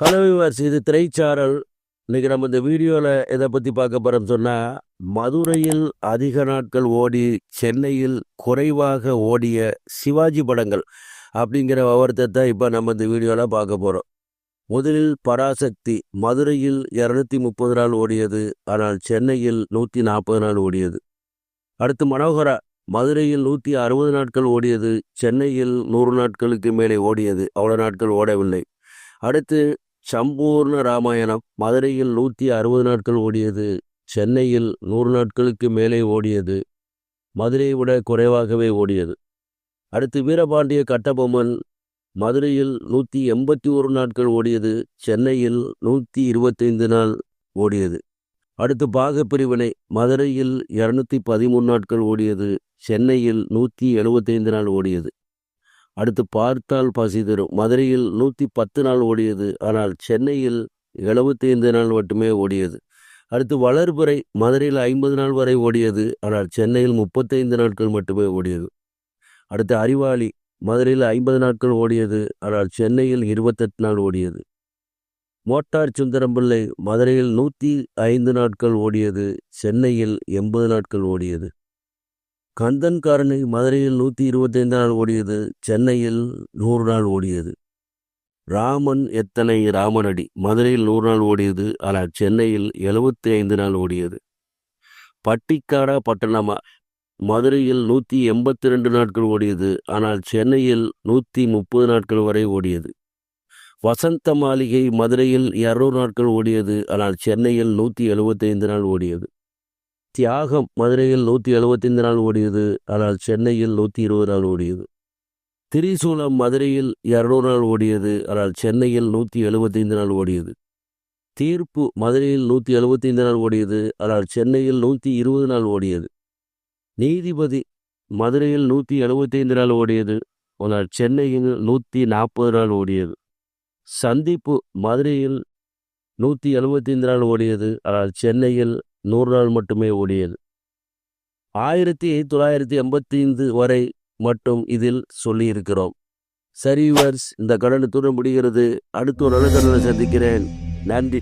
Hello viewers இது திரைச்சாரல். இன்னைக்கு நம்ம இந்த வீடியோவில் எதை பற்றி பார்க்க போகிறோம்னு சொன்னால் மதுரையில் அதிக நாட்கள் ஓடி சென்னையில் குறைவாக ஓடிய சிவாஜி படங்கள் அப்படிங்கிற விவரத்தை தான் இப்போ நம்ம இந்த வீடியோவில் பார்க்க போகிறோம் முதலில் பராசக்தி மதுரையில் இரநூத்தி முப்பது நாள் ஓடியது ஆனால் சென்னையில் நூற்றி நாற்பது நாள் ஓடியது. அடுத்து மனோகரா மதுரையில் நூற்றி அறுபது நாட்கள் ஓடியது சென்னையில் நூறு நாட்களுக்கு மேலே ஓடியது அவ்வளோ நாட்கள் ஓடவில்லை. அடுத்து சம்பூர்ண ராமாயணம். மதுரையில் நூற்றி அறுபது நாட்கள் ஓடியது. சென்னையில் நூறு நாட்களுக்கு மேலே ஓடியது. மதுரையை விட குறைவாகவே ஓடியது. அடுத்து வீரபாண்டிய கட்டபொம்மன். மதுரையில் நூற்றி எண்பத்தி ஒரு நாட்கள் ஓடியது. சென்னையில் நூற்றி இருபத்தைந்து நாள் ஓடியது. அடுத்து பாகப்பிரிவினை. மதுரையில் இரநூத்தி பதிமூணு நாட்கள் ஓடியது. சென்னையில் நூற்றி எழுபத்தைந்து நாள் ஓடியது. அடுத்து பார்த்தால் பசி தரும். மதுரையில் நூற்றி பத்து நாள் ஓடியது. ஆனால் சென்னையில் எழுபத்தைந்து நாள் மட்டுமே ஓடியது. அடுத்து வளர்புறை மதுரையில் ஐம்பது நாள் வரை ஓடியது. ஆனால் சென்னையில் முப்பத்தைந்து நாட்கள் மட்டுமே ஓடியது. அடுத்து அறிவாளி மதுரையில் ஐம்பது நாட்கள் ஓடியது. ஆனால் சென்னையில் இருபத்தெட்டு நாள் ஓடியது. மோட்டார் சுந்தரம்பிள்ளை மதுரையில் நூற்றி ஐந்து நாட்கள் ஓடியது. சென்னையில் எண்பது நாட்கள் ஓடியது. கந்தன் காரணி மதுரையில் நூற்றி இருபத்தைந்து நாள் ஓடியது சென்னையில் நூறு நாள் ஓடியது. ராமன் எத்தனை ராமனடி மதுரையில் நூறு நாள் ஓடியது ஆனால் சென்னையில் எழுபத்தி ஐந்து நாள் ஓடியது. பட்டிக்காடா பட்டணமா மதுரையில் நூற்றி எண்பத்தி ரெண்டு நாட்கள் ஓடியது ஆனால் சென்னையில் நூற்றி முப்பது நாட்கள் வரை ஓடியது. வசந்த மாளிகை மதுரையில் இரநூறு நாட்கள் ஓடியது ஆனால் சென்னையில் நூற்றி எழுபத்தைந்து நாள் ஓடியது. தியாகம் மதுரையில் நூற்றி எழுபத்தைந்து நாள் ஓடியது ஆனால் சென்னையில் நூற்றி இருபது நாள் ஓடியது. திரிசூலம் மதுரையில் இரநூறு நாள் ஓடியது ஆனால் சென்னையில் நூற்றி எழுபத்தைந்து நாள் ஓடியது. தீர்ப்பு மதுரையில் நூற்றி எழுபத்தைந்து நாள் ஓடியது ஆனால் சென்னையில் நூற்றி இருபது நாள் ஓடியது. நீதிபதி மதுரையில் நூற்றி எழுபத்தைந்து நாள் ஓடியது ஆனால் சென்னையில் நூற்றி நாற்பது நாள் ஓடியது. சந்திப்பு மதுரையில் நூற்றி எழுபத்தைந்து நாள் ஓடியது ஆனால் சென்னையில் நூறு நாள் மட்டுமே ஓடியது. ஆயிரத்தி தொள்ளாயிரத்தி எண்பத்தி ஐந்து வரை மட்டும் இதில் சொல்லியிருக்கிறோம். சரி வர்ஸ் இந்த கடனுத்துடன் முடிகிறது. அடுத்த ஒரு நல்ல கடனை சந்திக்கிறேன். நன்றி.